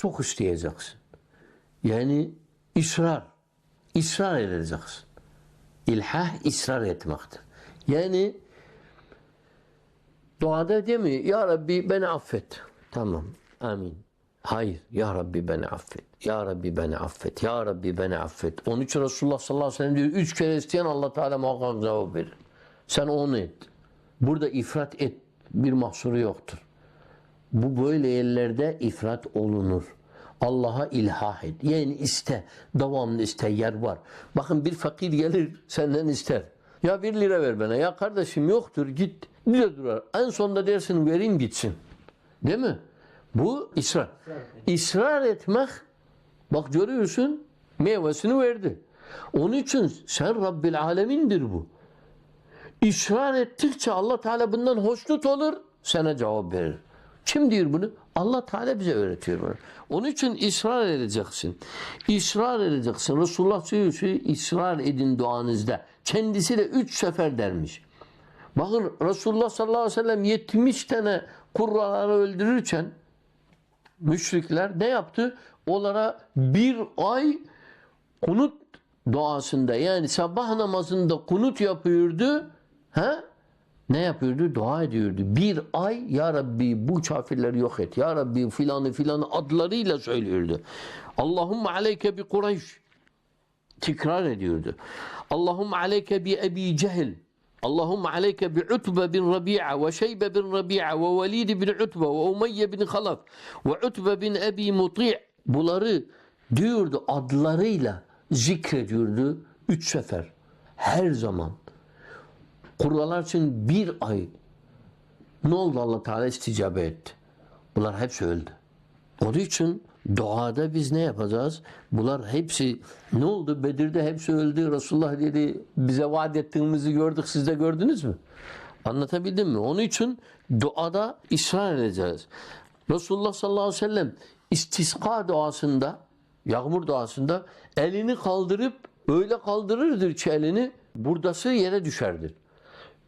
çok isteyeceksin. Yani ısrar. ısrar edeceksin. İlhah ısrar etmektir. Yani duada mi? Ya Rabbi beni affet. Tamam. Amin. Hayır. Ya Rabbi beni affet. Ya Rabbi beni affet. Ya Rabbi beni affet. Onun için Resulullah sallallahu aleyhi ve sellem diyor üç kere isteyen Allah Teala muhakkak cevap verir. Sen onu et. Burada ifrat et. Bir mahsuru yoktur. Bu böyle yerlerde ifrat olunur. Allah'a ilhah et. Yani iste. Devamlı iste. Yer var. Bakın bir fakir gelir senden ister. Ya bir lira ver bana. Ya kardeşim yoktur git. Lira durar. En sonunda dersin vereyim gitsin. Değil mi? Bu ısrar. İsrar etmek bak görüyorsun meyvesini verdi. Onun için sen Rabbil Alemin'dir bu. İsrar ettikçe Allah Teala bundan hoşnut olur, sana cevap verir. Kim diyor bunu? Allah Teala bize öğretiyor bunu. Onun için ısrar edeceksin. İsrar edeceksin. Resulullah ki ısrar edin duanızda. Kendisi de üç sefer dermiş. Bakın Resulullah sallallahu aleyhi ve sellem 70 tane kurraları öldürürken müşrikler ne yaptı? Onlara bir ay kunut duasında yani sabah namazında kunut yapıyordu. Ha? Ne yapıyordu? Dua ediyordu. Bir ay Ya Rabbi bu kafirleri yok et. Ya Rabbi filanı filanı adlarıyla söylüyordu. Allahümme aleyke bi Kureyş. Tekrar ediyordu. Allahümme aleyke bi Ebi Cehil. Allahümme aleyke bi Utbe bin Rabi'a ve Şeybe bin Rabi'a ve Velid bin Utbe ve Umeyye bin Halaf ve Utbe bin Ebi Muti' Bunları diyordu adlarıyla zikrediyordu üç sefer. Her zaman. Kurralar için bir ay ne oldu Allah Teala isticabe etti. Bunlar hepsi öldü. Onun için duada biz ne yapacağız? Bunlar hepsi ne oldu? Bedir'de hepsi öldü. Resulullah dedi bize vaat ettiğimizi gördük. Siz de gördünüz mü? Anlatabildim mi? Onun için duada ısrar edeceğiz. Resulullah sallallahu aleyhi ve sellem istiska duasında yağmur duasında elini kaldırıp öyle kaldırırdır ki elini buradası yere düşerdir.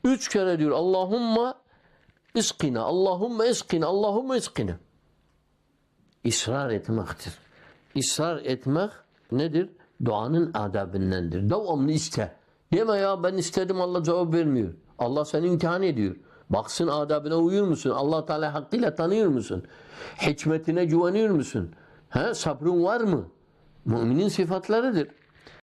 Üç kere diyor Allahumma iskina, Allahumma iskina, Allahumma iskina. İsrar etmektir. İsrar etmek nedir? Duanın adabındandır. Devamlı iste. Deme ya ben istedim Allah cevap vermiyor. Allah seni imtihan ediyor. Baksın adabına uyuyor musun? Allah Teala hakkıyla tanıyor musun? Hikmetine güveniyor musun? He, sabrın var mı? Müminin sıfatlarıdır.